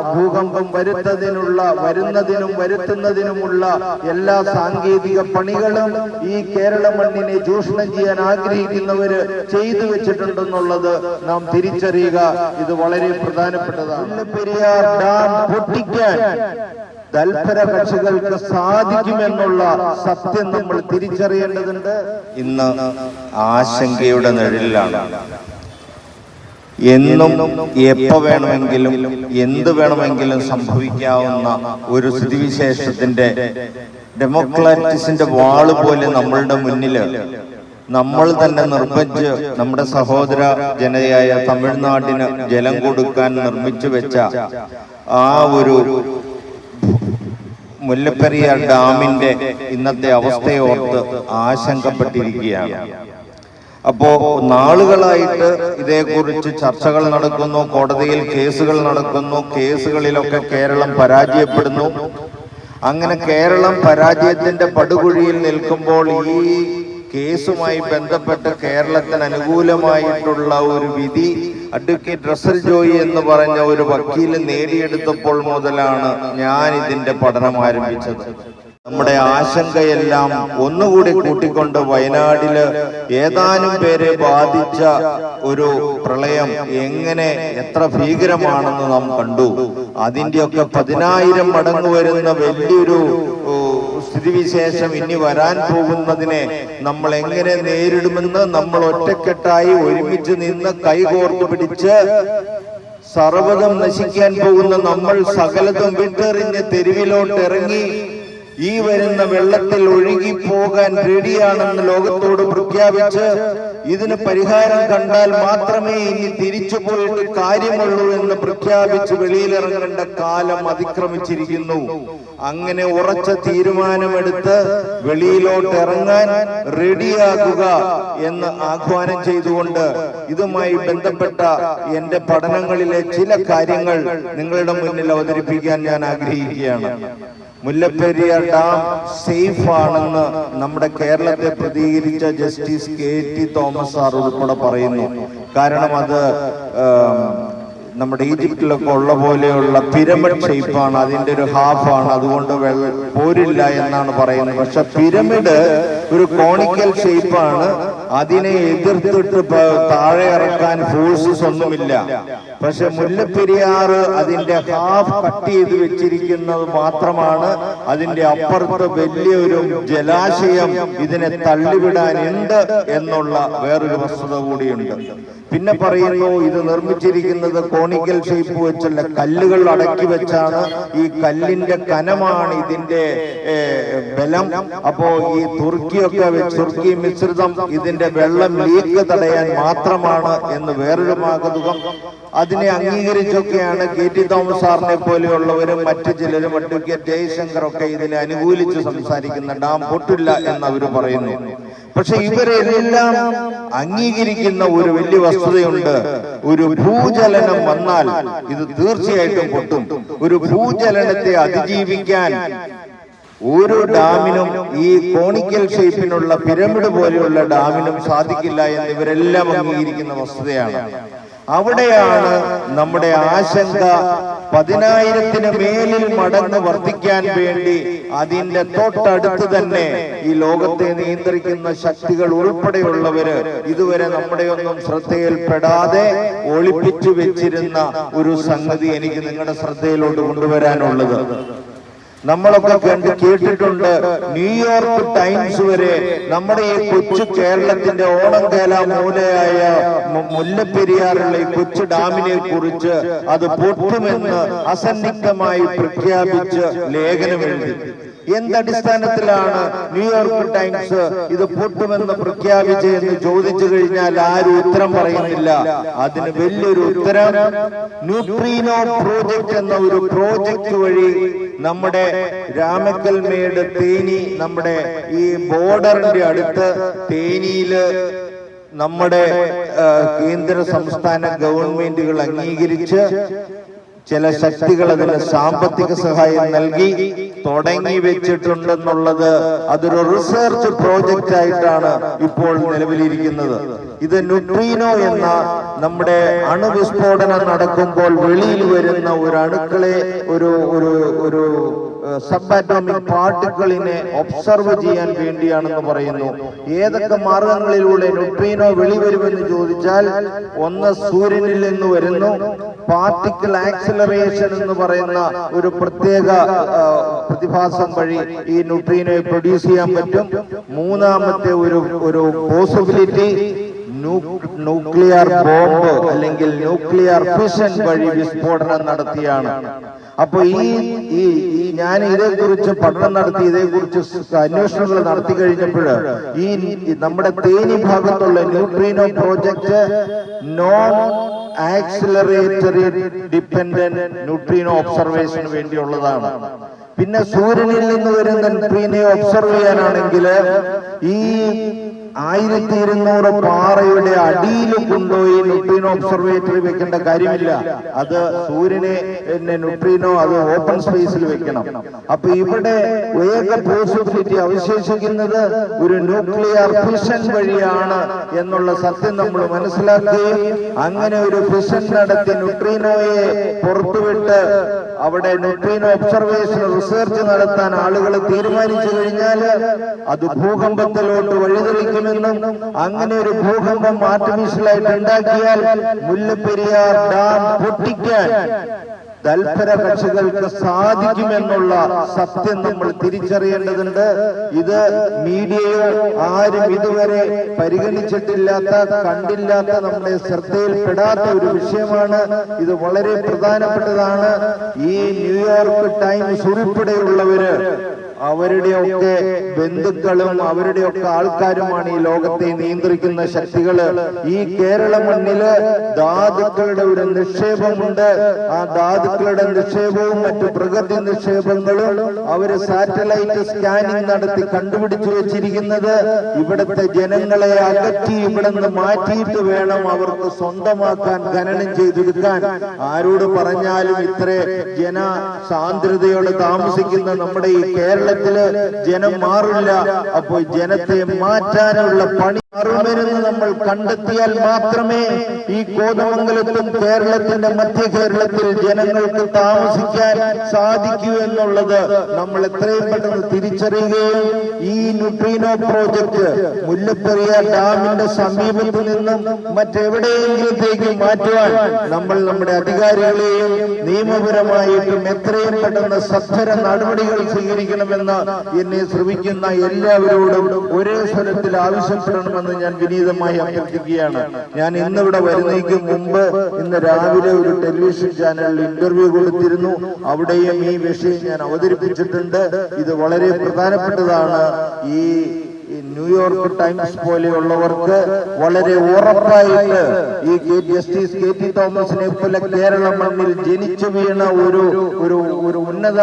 ഭൂകമ്പം വരുത്തതിനുള്ള വരുന്നതിനും വരുത്തുന്നതിനുമുള്ള എല്ലാ സാങ്കേതിക പണികളും ഈ കേരള മണ്ണിനെ ചൂഷണം ചെയ്യാൻ ആഗ്രഹിക്കുന്നവര് ചെയ്തു വെച്ചിട്ടുണ്ടെന്നുള്ളത് നാം തിരിച്ചറിയുക. ഇത് വളരെ പ്രധാനപ്പെട്ടതാണ്. പെരിയാർ ഡാം പൊട്ടിക്കാൻ തൽപര കക്ഷികൾക്ക് സാധിക്കുമെന്നുള്ള സത്യം നമ്മൾ തിരിച്ചറിയേണ്ടതുണ്ട്. ഇന്ന് ആശങ്കയുടെ നിഴലിലാണ്. എന്നും എപ്പോ വേണമെങ്കിലും എന്ത് വേണമെങ്കിലും സംഭവിക്കാവുന്ന ഒരു സ്ഥിതിവിശേഷത്തിന്റെ ഡെമോക്രാറ്റിസിന്റെ വാൾ പോലെ നമ്മളുടെ മുന്നിൽ നമ്മൾ തന്നെ നിർബന്ധിച്ച് നമ്മുടെ സഹോദര ജനതയായ തമിഴ്നാടിന് ജലം കൊടുക്കാൻ നിർമ്മിച്ചു വെച്ച ആ ഒരു മുല്ലപ്പെരിയാർ ഡാമിന്റെ ഇന്നത്തെ അവസ്ഥയോർത്ത് ആശങ്കപ്പെട്ടിരിക്കുകയാണ്. അപ്പോ നാളുകളായിട്ട് ഇതേക്കുറിച്ച് ചർച്ചകൾ നടക്കുന്നു കോടതിയിൽ കേസുകൾ നടക്കുന്നു കേസുകളിലൊക്കെ കേരളം പരാജയപ്പെടുന്നു. അങ്ങനെ കേരളം പരാജയത്തിന്റെ പടുകുഴിയിൽ നിൽക്കുമ്പോൾ ഈ കേസുമായി ബന്ധപ്പെട്ട് കേരളത്തിന് അനുകൂലമായിട്ടുള്ള ഒരു വിധി അഡ്വക്കേറ്റ് റസൽ ജോയി എന്ന് പറഞ്ഞ ഒരു വക്കീൽ നേടിയെടുത്തപ്പോൾ മുതലാണ് ഞാൻ ഇതിന്റെ പഠനം ആരംഭിച്ചത്. നമ്മുടെ ആശങ്കയെല്ലാം ഒന്നുകൂടി കൂട്ടിക്കൊണ്ട് വയനാടിൽ ഏതാനും പേരെ ബാധിച്ച ഒരു പ്രളയം എങ്ങനെ എത്ര ഭീകരമാണെന്ന് നാം കണ്ടു. അതിന്റെയൊക്കെ പതിനായിരം മടങ്ങ് വരുന്ന വലിയൊരു സ്ഥിതിവിശേഷം ഇനി വരാൻ പോകുന്നതിനെ നമ്മൾ എങ്ങനെ നേരിടുമെന്ന് നമ്മൾ ഒറ്റക്കെട്ടായി ഒരുമിച്ച് നിന്ന് കൈകോർത്ത് പിടിച്ച് സർവതം നശിക്കാൻ പോകുന്ന നമ്മൾ സകലതും വിട്ടെറിഞ്ഞ് തെരുവിലോട്ട് ഇറങ്ങി ഈ വരുന്ന വെള്ളത്തിൽ ഒഴുകി പോകാൻ റെഡിയാണെന്ന് ലോകത്തോട് പ്രഖ്യാപിച്ച് ഇതിന് പരിഹാരം കണ്ടാൽ മാത്രമേ ഇനി തിരിച്ചു പോയിട്ട് കാര്യമുള്ളൂ എന്ന് പ്രഖ്യാപിച്ച് വെളിയിലിറങ്ങേണ്ട കാലം അതിക്രമിച്ചിരിക്കുന്നു. അങ്ങനെ ഉറച്ച തീരുമാനമെടുത്ത് വെളിയിലോട്ട് ഇറങ്ങാൻ റെഡിയാകുക എന്ന് ആഹ്വാനം ചെയ്തുകൊണ്ട് ഇതുമായി ബന്ധപ്പെട്ട എന്റെ പഠനങ്ങളിലെ ചില കാര്യങ്ങൾ നിങ്ങളുടെ മുന്നിൽ അവതരിപ്പിക്കാൻ ഞാൻ ആഗ്രഹിക്കുകയാണ്. മുല്ലപ്പെരിയാർ ഡാം സേഫ് ആണെന്ന് നമ്മുടെ കേരളത്തെ പ്രതികരിച്ച justice K T Thomas sir ഉൾപ്പെടെ പറയുന്നു. കാരണം അത് നമ്മുടെ ഈജിപ്തിലൊക്കെ ഉള്ള പോലെയുള്ള പിരമിഡ് ഷേപ്പാണ് അതിന്റെ ഒരു ഹാഫാണ് അതുകൊണ്ട് പോരില്ല എന്നാണ് പറയുന്നത്. പക്ഷെ പിരമിഡ് ഒരു കോണിക്കൽ ഷേപ്പാണ് അതിനെ എതിർത്തിട്ട് താഴെ ഇറക്കാൻ ഫോഴ്സസ് ഒന്നുമില്ല. പക്ഷെ മുല്ലപ്പെരിയാർ അതിന്റെ ഹാഫ് കട്ട് ചെയ്ത് വെച്ചിരിക്കുന്നത് മാത്രമാണ്. അതിന്റെ അപ്പുറത്ത് വലിയൊരു ജലാശയം ഇതിനെ തള്ളിവിടാനുണ്ട് എന്നുള്ള വേറൊരു വസ്തുത കൂടിയുണ്ട്. പിന്നെ പറയുന്നു ഇത് നിർമ്മിച്ചിരിക്കുന്നത് കോണിക്കൽ ഷേപ്പ് വെച്ചുള്ള കല്ലുകൾ അടക്കി വെച്ചാണ്. ഈ കല്ലിന്റെ കനമാണ് ഇതിന്റെ ബലം. അപ്പോ ഈ തുർക്കിയൊക്കെ തുർക്കി മിശ്രിതം ഇതിന്റെ വെള്ളം ലീക്ക് തടയാൻ മാത്രമാണ് എന്ന് വേറൊരു മാതൃകം അതിനെ അംഗീകരിച്ചൊക്കെയാണ് കെ ടി തോമസ് സാറിനെ പോലെയുള്ളവരും മറ്റു ചിലരും അഡ്വക്കേറ്റ് ജയശങ്കർ ഒക്കെ ഇതിനെ അനുകൂലിച്ച് സംസാരിക്കുന്ന ഡാം പൊട്ടില്ല എന്ന് അവർ പറയുന്നു. പക്ഷെ ഇവരെല്ലാം അംഗീകരിക്കുന്ന ഒരു വലിയ വസ്തുതയുണ്ട്. ഒരു ഭൂചലനം വന്നാൽ ഇത് തീർച്ചയായിട്ടും പൊട്ടും. ഒരു ഭൂചലനത്തെ അതിജീവിക്കാൻ ഓരോ ഡാമിനും ഈ കോണിക്കൽ ഷേപ്പിനുള്ള പിരമിഡ് പോലെയുള്ള ഡാമിനും സാധിക്കില്ല എന്ന് ഇവരെല്ലാം അംഗീകരിക്കുന്ന വസ്തുതയാണ്. അവിടെയാണ് നമ്മുടെ ആശങ്ക പതിനായിരത്തിന് മേലിൽ മടങ്ങ് വർദ്ധിക്കാൻ വേണ്ടി അതിന്റെ തൊട്ടടുത്ത് തന്നെ ഈ ലോകത്തെ നിയന്ത്രിക്കുന്ന ശക്തികൾ ഉൾപ്പെടെയുള്ളവര് ഇതുവരെ നമ്മുടെയൊന്നും ശ്രദ്ധയിൽപ്പെടാതെ ഒളിപ്പിച്ചു വെച്ചിരുന്ന ഒരു സംഗതി എനിക്ക് നിങ്ങളുടെ ശ്രദ്ധയിലോട്ട് കൊണ്ടുവരാനുള്ളത്. നമ്മളൊക്കെ കണ്ട് കേട്ടിട്ടുണ്ട് ന്യൂയോർക്ക് ടൈംസ് വരെ നമ്മുടെ ഈ കൊച്ചു കേരളത്തിന്റെ ഓണംകേല മൂലയായ മു- മുല്ലപ്പെരിയാറുള്ള ഈ കൊച്ചു ഡാമിനെ കുറിച്ച് അത് പൊട്ടുമെന്ന് അസന്നിഗ്ധമായി പ്രഖ്യാപിച്ച് ലേഖനം എഴുതി എന്തടിസ്ഥാനത്തിലാണ് ന്യൂയോർക്ക് ടൈംസ് ഇത് പൊട്ടുമെന്ന് പ്രഖ്യാപിച്ച് എന്ന് ചോദിച്ചു കഴിഞ്ഞാൽ ആരും ഉത്തരം പറയുന്നില്ല. അതിന് വലിയൊരു ഉത്തരം ന്യൂട്രീനോ പ്രോജക്റ്റ് എന്ന ഒരു പ്രോജക്റ്റ് വഴി നമ്മുടെ രാമക്കൽമേട് തേനി നമ്മുടെ ഈ ബോർഡറിന്റെ അടുത്ത് തേനിയിൽ നമ്മുടെ കേന്ദ്ര സംസ്ഥാന ഗവൺമെന്റുകൾ അംഗീകരിച്ച് ചില ശക്തികൾ അതിന് സാമ്പത്തിക സഹായം നൽകി തുടങ്ങി വെച്ചിട്ടുണ്ടെന്നുള്ളത് അതൊരു റിസർച്ച് പ്രോജക്റ്റ് ആയിട്ടാണ് ഇപ്പോൾ നിലവിലിരിക്കുന്നത്. ഇത് ന്യൂട്രീനോ എന്ന നമ്മുടെ അണുവിസ്ഫോടനം നടക്കുമ്പോൾ വെളിയിൽ വരുന്ന ഒരു അണുക്കളെ ഒരു ഒരു ഒരു സബ് അറ്റോമിക് പാർട്ടിക്കിളിനെ ഒബ്സർവ് ചെയ്യാൻ വേണ്ടിയാണെന്ന് പറയുന്നു. ഏതൊക്കെ മാർഗങ്ങളിലൂടെ ന്യൂട്രീനോ വെളിവരുമെന്ന് ചോദിച്ചാൽ ഒന്ന് സൂര്യനിൽ നിന്ന് വരുന്നു. പാർട്ടിക്കിൾ ആക്സിലറേഷൻ എന്ന് പറയുന്ന ഒരു പ്രത്യേക പ്രതിഭാസം വഴി ഈ ന്യൂട്രീനോയെ പ്രൊഡ്യൂസ് ചെയ്യാൻ പറ്റും. മൂന്നാമത്തെ ഒരു ഒരു പോസിബിലിറ്റി ന്യൂക്ലിയർ ബോംബ് അല്ലെങ്കിൽ ന്യൂക്ലിയർ ഫിഷൻ വഴി വിസ്ഫോടനം നടത്തിയാണ്. അപ്പൊ ഈ ഈ ഞാൻ ഇതേക്കുറിച്ച് പഠനം നടത്തി ഇതേക്കുറിച്ച് അന്വേഷണങ്ങൾ നടത്തി കഴിഞ്ഞപ്പോൾ ഈ നമ്മുടെ തേനി ഭാഗത്തുള്ള neutrino project non acceleratory dependent neutrino ഒബ്സർവേഷന് വേണ്ടിയുള്ളതാണ്. പിന്നെ സൂര്യനിൽ നിന്ന് വരുന്ന ന്യൂട്രീനെ ഒബ്സർവ് ചെയ്യാനാണെങ്കിൽ ഈ ആയിരത്തി ഇരുന്നൂറ് പാറയുടെ അടിയിൽ കൊണ്ടുപോയി ന്യൂട്രീനോ ഒബ്സർവേറ്ററി വെക്കേണ്ട കാര്യമില്ല. അത് സൂര്യനെ പിന്നെ ന്യൂട്രീനോ അത് ഓപ്പൺ സ്പേസിൽ വെക്കണം. അപ്പൊ ഇവിടെ ഏക പോസിബിലിറ്റി അവശേഷിക്കുന്നത് ഒരു ന്യൂക്ലിയർ ഫിഷൻ വഴിയാണ് എന്നുള്ള സത്യം നമ്മൾ മനസ്സിലാക്കുകയും അങ്ങനെ ഒരു ഫിഷൻ നടത്തി ന്യൂട്രീനോയെ പുറത്തുവിട്ട് അവിടെ ന്യൂട്രീനോ ഒബ്സർവേഷൻ റിസർച്ച് നടത്താൻ ആളുകൾ തീരുമാനിച്ചു കഴിഞ്ഞാൽ അത് ഭൂകമ്പത്തിലോട്ട് വഴിതെളിക്കുമെന്നും അങ്ങനെ ഒരു ഭൂകമ്പം ആർട്ടിഫിഷ്യലായിട്ട് ഉണ്ടാക്കിയാൽ മുല്ലപ്പെരിയാർ ഡാം പൊട്ടിക്കാൻ തൽപര കക്ഷികൾക്ക് സാധിക്കുമെന്നുള്ള സത്യം നമ്മൾ തിരിച്ചറിയേണ്ടതുണ്ട്. ഇത് മീഡിയയോ ആരും ഇതുവരെ പരിഗണിച്ചിട്ടില്ലാത്ത കണ്ടില്ലാത്ത നമ്മുടെ ശ്രദ്ധയിൽപ്പെടാത്ത ഒരു വിഷയമാണ്. ഇത് വളരെ പ്രധാനപ്പെട്ടതാണ്. ഈ ന്യൂയോർക്ക് ടൈംസ് ഉൾപ്പെടെയുള്ളവര് അവരുടെയൊക്കെ ബന്ധുക്കളും അവരുടെയൊക്കെ ആൾക്കാരുമാണ് ഈ ലോകത്തെ നിയന്ത്രിക്കുന്ന ശക്തികൾ. ഈ കേരള മണ്ണിൽ ധാതുക്കളുടെ ഒരു നിക്ഷേപമുണ്ട്. ആ ധാതുക്കളുടെ നിക്ഷേപവും മറ്റു പ്രകൃതി നിക്ഷേപങ്ങളും അവർ സാറ്റലൈറ്റ് സ്കാനിങ് നടത്തി കണ്ടുപിടിച്ചു വെച്ചിരിക്കുന്നത് ഇവിടുത്തെ ജനങ്ങളെ അകറ്റി ഇവിടെ നിന്ന് മാറ്റിയിട്ട് വേണം അവർക്ക് സ്വന്തമാക്കാൻ ഖനനം ചെയ്തെടുക്കാൻ. ആരോട് പറഞ്ഞാലും ഇത്ര ജന സാന്ദ്രതയോടെ താമസിക്കുന്ന നമ്മുടെ ഈ കേരളത്തിൽ ജനം മാറില്ല. അപ്പോൾ ജനത്തെ മാറ്റാനുള്ള പണി മാറുമെന്ന് നമ്മൾ കണ്ടെത്തിയാൽ മാത്രമേ ഈ കോതമംഗലത്തും കേരളത്തിന്റെ മധ്യ കേരളത്തിൽ ജനങ്ങൾക്ക് താമസിക്കാൻ സാധിക്കൂ എന്നുള്ളത് നമ്മൾ എത്രയും പെട്ടെന്ന് തിരിച്ചറിയുകയും ഈ ന്യൂട്രീനോ പ്രോജക്ട് മുല്ലപ്പെരിയാർ ഡാമിന്റെ സമീപത്തു നിന്നും മറ്റെവിടെയെങ്കിലത്തേക്ക് മാറ്റുവാൻ നമ്മൾ നമ്മുടെ അധികാരികളെയും നിയമപരമായിട്ടും എത്രയും പെട്ടെന്ന് സത്വര നടപടികൾ സ്വീകരിക്കണമെന്ന് എന്നെ ശ്രമിക്കുന്ന എല്ലാവരോടും ഒരേ സ്വരത്തിൽ ആവശ്യപ്പെടണമെന്ന് ഞാൻ വിനീതമായി അഭ്യർത്ഥിക്കുകയാണ്. ഞാൻ ഇന്നിവിടെ വരുന്നതിന് മുമ്പ് ഇന്ന് രാവിലെ ഒരു ടെലിവിഷൻ ചാനലിൽ ഇന്റർവ്യൂ കൊടുത്തിരുന്നു. അവിടെയും ഈ വിഷയം ഞാൻ അവതരിപ്പിച്ചിട്ടുണ്ട്. ഇത് വളരെ പ്രധാനപ്പെട്ടതാണ്. ഈ ന്യൂയോർക്ക് ടൈംസ് പോലെയുള്ളവർക്ക് വളരെ ഉറപ്പായിട്ട് ഈ കെ- ജസ്റ്റിസ് കെ ടി തോമസിനെ പോലെ കേരള മണ്ണിൽ ജനിച്ചു വീണ ഒരു ഒരു ഒരു ഉന്നത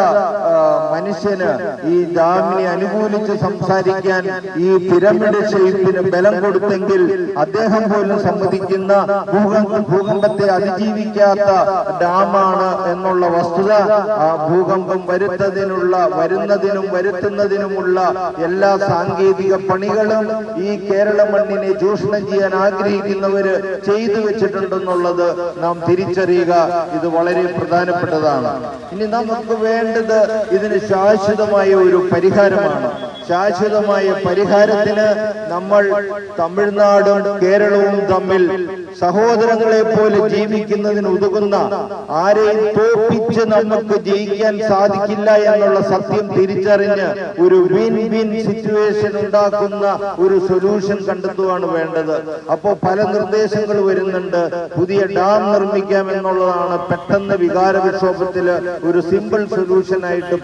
മനുഷ്യന് ഈ ഡാമിനെ അനുകൂലിച്ച് സംസാരിക്കാൻ ഈ പിരമിഡ് ഷേപ്പിന് ബലം കൊടുത്തെങ്കിൽ അദ്ദേഹം പോലും സമ്മതിക്കുന്ന ഭൂകമ്പ ഭൂകമ്പത്തെ അതിജീവിക്കാത്ത ഡാമാണ് എന്നുള്ള വസ്തുത ആ ഭൂകമ്പം വരുത്തതിനുള്ള വരുന്നതിനും വരുത്തുന്നതിനുമുള്ള എല്ലാ സാങ്കേതിക പണികളും ഈ കേരള മണ്ണിനെ ചൂഷണം ചെയ്യാൻ ആഗ്രഹിക്കുന്നവര് ചെയ്തു വെച്ചിട്ടുണ്ടെന്നുള്ളത് നാം തിരിച്ചറിയുക. ഇത് വളരെ പ്രധാനപ്പെട്ടതാണ്. ഇനി നമുക്ക് വേണ്ടത് ഇതിന് ശാശ്വതമായ ഒരു പരിഹാരമാണ്. ശാശ്വതമായ പരിഹാരത്തിന് നമ്മൾ തമിഴ്നാടും കേരളവും തമ്മിൽ സഹോദരങ്ങളെ പോലെ ജീവിക്കുന്നതിന് ഉതകുന്ന ആരെയും തോപ്പിച്ച് നമുക്ക് ജയിക്കാൻ സാധിക്കില്ല എന്നുള്ള സത്യം തിരിച്ചറിഞ്ഞ് ഒരു വിൻ വിൻ സിറ്റുവേഷൻ ഉണ്ടാക്കുന്ന ഒരു സൊല്യൂഷൻ കണ്ടെത്തുകയാണ് വേണ്ടത്. അപ്പോ പല നിർദ്ദേശങ്ങൾ വരുന്നുണ്ട്. പുതിയ ഡാം നിർമ്മിക്കാം എന്നുള്ളതാണ് പെട്ടെന്ന് വികാര വിക്ഷോഭത്തിൽ ഒരു സിമ്പിൾ സൊല്യൂഷൻ ആയിട്ട്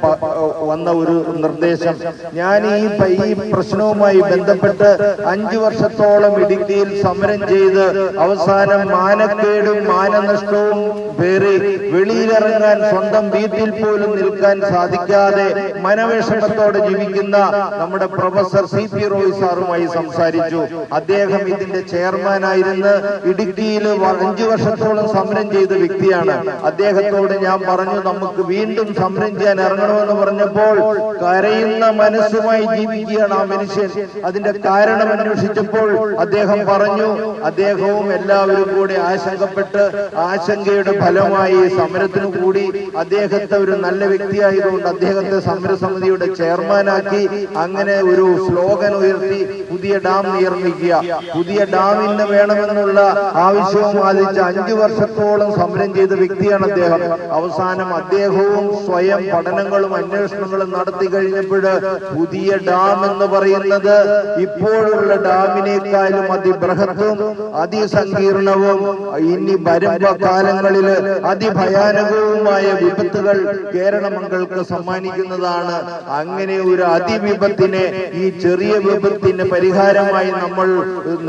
വന്ന ഒരു നിർദ്ദേശം. ഞാൻ ഈ ഈ പ്രശ്നവുമായി ബന്ധപ്പെട്ട് അഞ്ചു വർഷത്തോളം ഇടുക്കിയിൽ സമരം ചെയ്ത് അവസാനം മാനക്കേടും മാനനഷ്ടവും പേറി വെളിയിലിറങ്ങാൻ സ്വന്തം വീട്ടിൽ പോലും നിൽക്കാൻ സാധിക്കാതെ മനവിഷമത്തോടെ ജീവിക്കുന്ന നമ്മുടെ പ്രൊഫസർ സി പി റോയ് സാറുമായി സംസാരിച്ചു. അദ്ദേഹം ഇതിന്റെ ചെയർമാനായിരുന്ന് ഇടുക്കിയിൽ അഞ്ചു വർഷത്തോളം സമരം ചെയ്ത വ്യക്തിയാണ്. അദ്ദേഹത്തോട് ഞാൻ പറഞ്ഞു നമുക്ക് വീണ്ടും സമരം ചെയ്യാൻ ഇറങ്ങണമെന്ന് പറഞ്ഞപ്പോൾ കരയുന്ന മനസ്സുമായി ജീവിക്കുകയാണ് ആ മനുഷ്യൻ. അതിന്റെ കാരണം അന്വേഷിച്ചപ്പോൾ അദ്ദേഹം പറഞ്ഞു അദ്ദേഹവും എല്ലാവരും കൂടി ആശങ്കപ്പെട്ട് ആശങ്കയുടെ ഫലമായി സമരത്തിന് കൂടി അദ്ദേഹത്തെ ഒരു നല്ല വ്യക്തിയായതുകൊണ്ട് അദ്ദേഹത്തെ സമരസമിതിയുടെ ചെയർമാനാക്കി. അങ്ങനെ ഒരു സ്ലോഗൻ ഉയർത്തി പുതിയ ഡാം നിർമ്മിക്കുക. പുതിയ ഡാമിന് വേണമെന്നുള്ള ആവശ്യവും വാദിച്ച് അഞ്ചു വർഷത്തോളം സമരം ചെയ്ത വ്യക്തിയാണ് അദ്ദേഹം. അവസാനം അദ്ദേഹവും സ്വയം പഠനങ്ങളും അന്വേഷണങ്ങളും നടത്തി കഴിഞ്ഞപ്പോൾ പുതിയ ഡാം എന്ന് പറയുന്നത് ഇപ്പോഴുള്ള ഡാമിനേക്കാളും അതിബൃഹത്തും അതിസങ്കീർണവും ഇനി വരുമ്പ കാലങ്ങളിൽ അതിഭയാനകവുമായ വിപത്തുകൾ കേരള സമ്മാനിക്കുന്നതാണ്. അങ്ങനെ ഒരു അതിവിപത്തിനെ ഈ ചെറിയ വിപത്തിന് പരിഹാരമായി നമ്മൾ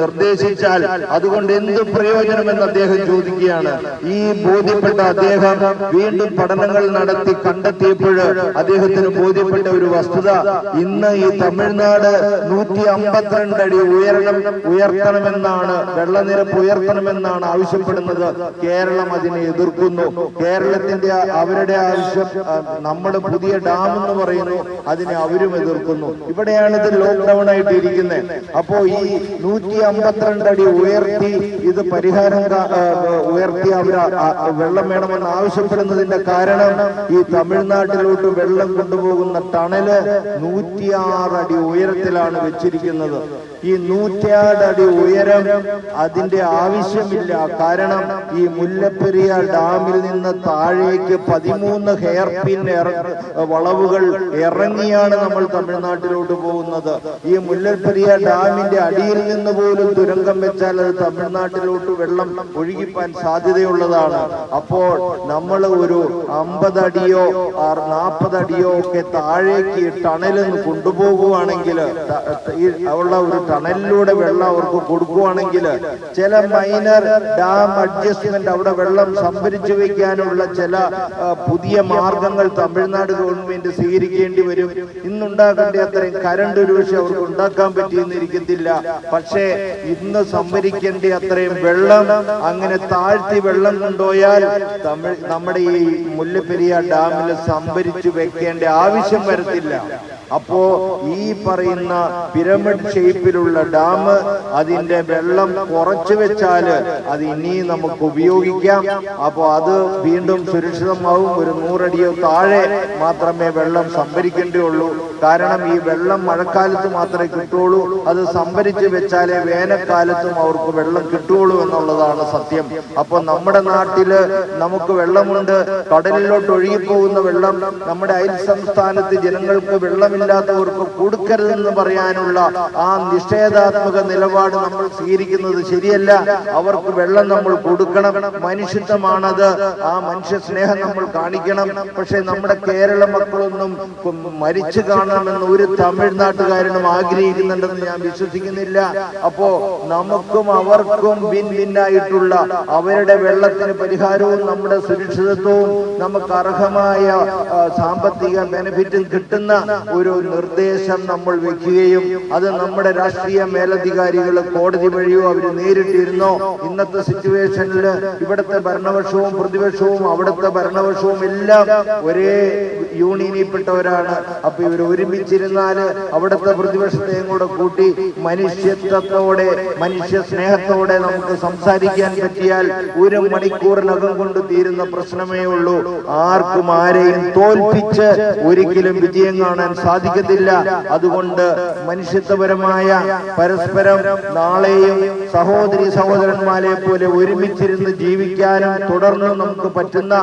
നിർദ്ദേശിച്ചാൽ അതുകൊണ്ട് എന്ത് പ്രയോജനമെന്ന് അദ്ദേഹം ചോദിക്കുകയാണ്. ഈ ബോധ്യപ്പെട്ട അദ്ദേഹം വീണ്ടും പഠനങ്ങൾ നടത്തി കണ്ടെത്തിയപ്പോൾ അദ്ദേഹത്തിന് ബോധ്യപ്പെട്ട ഒരു വസ്തുത ഇന്ന് ഈ തമിഴ്നാട് നൂറ്റി അമ്പത്തിരണ്ട് അടി ഉയരണം ഉയർത്തണമെന്നാണ് വെള്ളനിരപ്പ് ഉയർത്തണമെന്നാണ് ആവശ്യപ്പെടുന്നത്. കേരളം അതിനെ എതിർക്കുന്നു. കേരളത്തിന്റെ അവരുടെ ആവശ്യം നമ്മുടെ പുതിയ ഡാം എന്ന് പറയുന്നു അതിനെ അവരും എതിർക്കുന്നു. ഇവിടെയാണ് ഇത് ലോക്ക്ഡൌൺ ആയിട്ട് ഇരിക്കുന്നത് അപ്പോ ഈ നൂറ്റി അമ്പത്തിരണ്ട് അടി ഉയർത്തി ഇത് പരിഹാരം ഉയർത്തി അവർ വെള്ളം വേണമെന്ന് ആവശ്യപ്പെടുന്നതിന്റെ കാരണം ഈ തമിഴ്നാട്ടിലോട്ട് വെള്ളം കൊണ്ടുപോകുന്ന ടണൽ നൂറ്റിയാറ് അടി ഉയരത്തിലാണ് വെച്ചിരിക്കുന്നത്. ഈ നൂറ്റിയാറ് അടി ഉയരം അതിന്റെ ആവശ്യമില്ല. കാരണം ഈ മുല്ലപ്പെരിയ ഡാമിൽ നിന്ന് താഴേക്ക് പതിമൂന്ന് ഹെയർ പിൻ വളവുകൾ ഇറങ്ങിയാണ് നമ്മൾ തമിഴ്നാട്ടിലോട്ട് പോകുന്നത്. ഈ മുല്ലപ്പെരിയ ഡാമിന്റെ അടിയിൽ നിന്ന് പോലും തുരങ്കം വെച്ചാൽ അത് തമിഴ്നാട്ടിലോട്ട് വെള്ളം ഒഴുകിപ്പാൻ സാധ്യതയുള്ളതാണ്. അപ്പോൾ നമ്മൾ ഒരു അമ്പതടിയോ അടിയോ നാൽപ്പത് അടിയോ ഒക്കെ താഴേക്ക് ടണലിൽ കൊണ്ടുപോകുവാണെങ്കിൽ ഉള്ള ഒരു ടണലിലൂടെ വെള്ളം അവർക്ക് കൊടുക്കുവാണെങ്കിൽ ചില മൈനർ ഡാം അഡ്ജസ്റ്റ്മെന്റ് അവിടെ വെള്ളം സംഭരിച്ചു വെക്കാനുള്ള ചില പുതിയ മാർഗങ്ങൾ തമിഴ്നാട് ഗവൺമെന്റ് സ്വീകരിക്കേണ്ടി വരും. ഇന്നുണ്ടാക്കേണ്ട അത്രയും കരണ്ട് ഒരു പക്ഷെ അവർക്ക് ഉണ്ടാക്കാൻ പറ്റിയെന്നിരിക്കത്തില്ല പക്ഷേ ഇന്ന് സംഭരിക്കേണ്ട അത്രയും വെള്ളം അങ്ങനെ താഴ്ത്തി വെള്ളം കൊണ്ടുപോയാൽ തമിഴ് നമ്മുടെ ഈ മുല്ലപ്പെരിയ ഡാമിൽ സംഭരിച്ചു വെക്കേണ്ട ആവശ്യം വരത്തില്ല. അപ്പോ ഈ പറയുന്ന പിരമിഡ് ഷേപ്പിലുള്ള ഡാം അതിന്റെ വെള്ളം കുറച്ചു വെച്ചാൽ അത് ഇനിയും നമുക്ക് ഉപയോഗിക്കാം. അപ്പോ അത് വീണ്ടും സുരക്ഷിതമാവും. ഒരു നൂറടിയോ താഴെ മാത്രമേ വെള്ളം സംഭരിക്കേണ്ടിയുള്ളൂ. കാരണം ഈ വെള്ളം മഴക്കാലത്ത് മാത്രമേ കിട്ടുള്ളൂ അത് സംഭരിച്ച് വെച്ചാലേ വേനൽക്കാലത്തും അവർക്ക് വെള്ളം കിട്ടുള്ളൂ എന്നുള്ളതാണ് സത്യം. അപ്പൊ നമ്മുടെ നാട്ടിൽ നമുക്ക് വെള്ളമുണ്ട്. കടലിലോട്ട് ഒഴുകിപ്പോകുന്ന വെള്ളം നമ്മുടെ അയൽ സംസ്ഥാനത്ത് ജനങ്ങൾക്ക് വെള്ളമില്ലാത്തവർക്ക് കൊടുക്കരുതെന്ന് പറയാനുള്ള ആ നിഷേധാത്മക നിലപാട് നമ്മൾ സ്വീകരിക്കുന്നത് ശരിയല്ല. അവർക്ക് വെള്ളം നമ്മൾ കൊടുക്കണം. മനുഷ്യത്വമാണത്. ആ മനുഷ്യ സ്നേഹം നമ്മൾ കാണിക്കണം. പക്ഷെ നമ്മുടെ കേരള മക്കളൊന്നും മരിച്ചു കാണണമെന്ന് ഒരു തമിഴ്നാട്ടുകാരനും ആഗ്രഹിക്കുന്നുണ്ടെന്ന് ഞാൻ വിശ്വസിക്കുന്നില്ല. അപ്പോ നമുക്കും അവർക്കും ഭിൻ ഭിന്നായിട്ടുള്ള അവരുടെ വെള്ളത്തിന് പരിഹാരവും നമ്മുടെ സുരക്ഷിതത്വവും നമുക്ക് അർഹമായ സാമ്പത്തിക ബെനിഫിറ്റും കിട്ടുന്ന ഒരു നിർദ്ദേശം നമ്മൾ വെക്കുകയും അത് നമ്മുടെ രാഷ്ട്രീയ മേലധികാരികൾ കോടതി വഴിയോ അവർ നേരിട്ടിരുന്നോ? ഇന്നത്തെ സിറ്റുവേഷനിൽ ഇവിടുത്തെ ഭരണപക്ഷവും പ്രതിപക്ഷവും അവിടുത്തെ ഭരണപക്ഷവും എല്ലാം ഒരേ യൂണിയനിൽപ്പെട്ടവരാണ്. അപ്പൊ ഇവർ ഒരുമിച്ചിരുന്നാൽ അവിടുത്തെ പ്രതിപക്ഷത്തെയും കൂടെ കൂട്ടി മനുഷ്യത്വത്തോടെ മനുഷ്യ സ്നേഹത്തോടെ നമുക്ക് സംസാരിക്കാൻ പറ്റിയാൽ ഒരു മണിക്കൂറിനകം കൊണ്ട് തീരുന്ന പ്രശ്നമേ ഉള്ളൂ. ആർക്കും ആരെയും തോൽപ്പിച്ച് ഒരിക്കലും വിജയം കാണാൻ സാധിക്കത്തില്ല. അതുകൊണ്ട് മനുഷ്യത്വപരമായ പരസ്പരം നാളെയും സഹോദരി സഹോദരന്മാരെ പോലെ ഒരുമിച്ചിരുന്ന് ജീവിക്കാനും തുടർന്ന് നമുക്ക് പറ്റുന്ന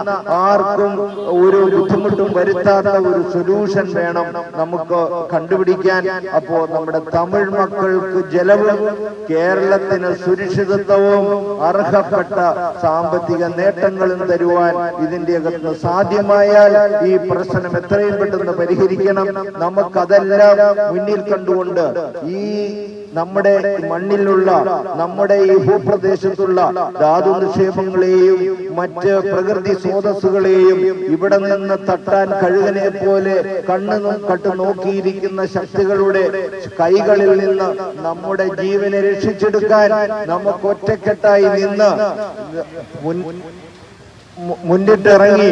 ആർക്കും ഒരു ബുദ്ധിമുട്ടും വരുത്താത്ത ഒരു സൊല്യൂഷൻ വേണം നമുക്ക് കണ്ടുപിടിക്കാൻ. അപ്പോ നമ്മുടെ തമിഴ് മക്കൾക്ക് ജലവും കേരളത്തിന് സുരക്ഷിതത്വവും അർഹപ്പെട്ട സാമ്പത്തിക നേട്ടങ്ങളും തരുവാൻ ഇതിന്റെ അകത്ത് സാധ്യമായാൽ ഈ പ്രശ്നം എത്രയും പെട്ടെന്ന് പരിഹരിക്കണം. നമുക്കതെല്ലാം മുന്നിൽ കണ്ടുകൊണ്ട് ഈ നമ്മുടെ മണ്ണിലുള്ള നമ്മുടെ ഈ ഭൂപ്രദേശത്തുള്ള ധാതു നിക്ഷേപങ്ങളെയും മറ്റ് പ്രകൃതി സ്രോതസ്സുകളെയും ഇവിടെ നിന്ന് തട്ടാൻ കഴുകനെ പോലെ കണ്ണ് കട്ട് നോക്കിയിരിക്കുന്ന ശക്തികളുടെ കൈകളിൽ നിന്ന് നമ്മുടെ ജീവനെ രക്ഷിച്ചെടുക്കാൻ നമുക്ക് ഒറ്റക്കെട്ടായി നിന്ന് മുന്നിട്ടിറങ്ങി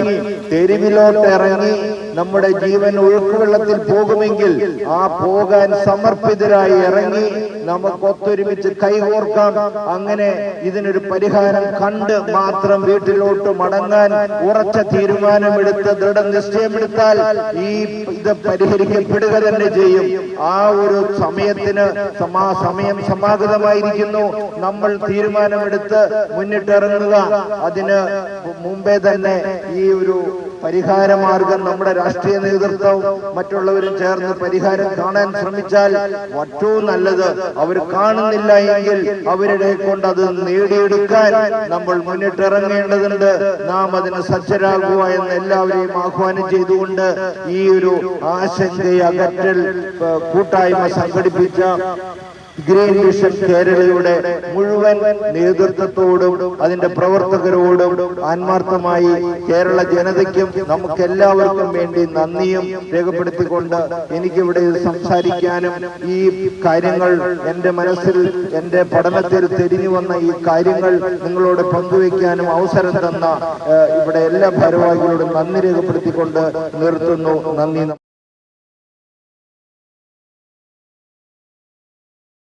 തെരുവിലോട്ട് ഇറങ്ങി നമ്മുടെ ജീവൻ ഒഴുക്കുവെള്ളത്തിൽ പോകുമെങ്കിൽ ആ പോകാൻ സമർപ്പിതരായി ഇറങ്ങി നമുക്ക് ഒത്തൊരുമിച്ച് കൈകോർക്കാം അങ്ങനെ ഇതിനൊരു പരിഹാരം കണ്ട് മാത്രം വീട്ടിലോട്ട് മടങ്ങാൻ ഉറച്ച തീരുമാനമെടുത്ത് ദൃഢനിശ്ചയമെടുത്താൽ ഈ ഇത് പരിഹരിക്കപ്പെടുക തന്നെ ചെയ്യും. ആ ഒരു സമയത്തിന് സമാ സമയം സമാഗതമായിരിക്കുന്നു. നമ്മൾ തീരുമാനമെടുത്ത് മുന്നിട്ടിറങ്ങുക. അതിന് മുമ്പേ തന്നെ ഈ ഒരു പരിഹാര മാർഗം നമ്മുടെ രാഷ്ട്രീയ നേതൃത്വം മറ്റുള്ളവരും ചേർന്ന് പരിഹാരം കാണാൻ ശ്രമിച്ചാൽ ഏറ്റവും നല്ലത് അവർ കാണുന്നില്ല എങ്കിൽ അവരുടെ കൊണ്ട് അത് നേടിയെടുക്കാൻ നമ്മൾ മുന്നിട്ടിറങ്ങേണ്ടതുണ്ട്. നാം അതിന് സജ്ജരാകുക എന്ന് എല്ലാവരെയും ആഹ്വാനം ചെയ്തുകൊണ്ട് ഈ ഒരു ആശങ്കയെ അകറ്റൽ കൂട്ടായ്മ സംഘടിപ്പിച്ച ഗ്രീൻ വിഷൻ കേരളയുടെ മുഴുവൻ നേതൃത്വത്തോടും അതിന്റെ പ്രവർത്തകരോടും ആത്മാർത്ഥമായി കേരള ജനതയ്ക്കും നമുക്ക് എല്ലാവർക്കും വേണ്ടി നന്ദിയും രേഖപ്പെടുത്തിക്കൊണ്ട് എനിക്കിവിടെ സംസാരിക്കാനും ഈ കാര്യങ്ങൾ എന്റെ മനസ്സിൽ എന്റെ പഠനത്തിൽ തിരിഞ്ഞു വന്ന ഈ കാര്യങ്ങൾ നിങ്ങളോട് പങ്കുവെക്കാനും അവസരം തന്ന ഇവിടെ എല്ലാ ഭാരവാഹികളോടും നന്ദി രേഖപ്പെടുത്തിക്കൊണ്ട് നിർത്തുന്നു. നന്ദി.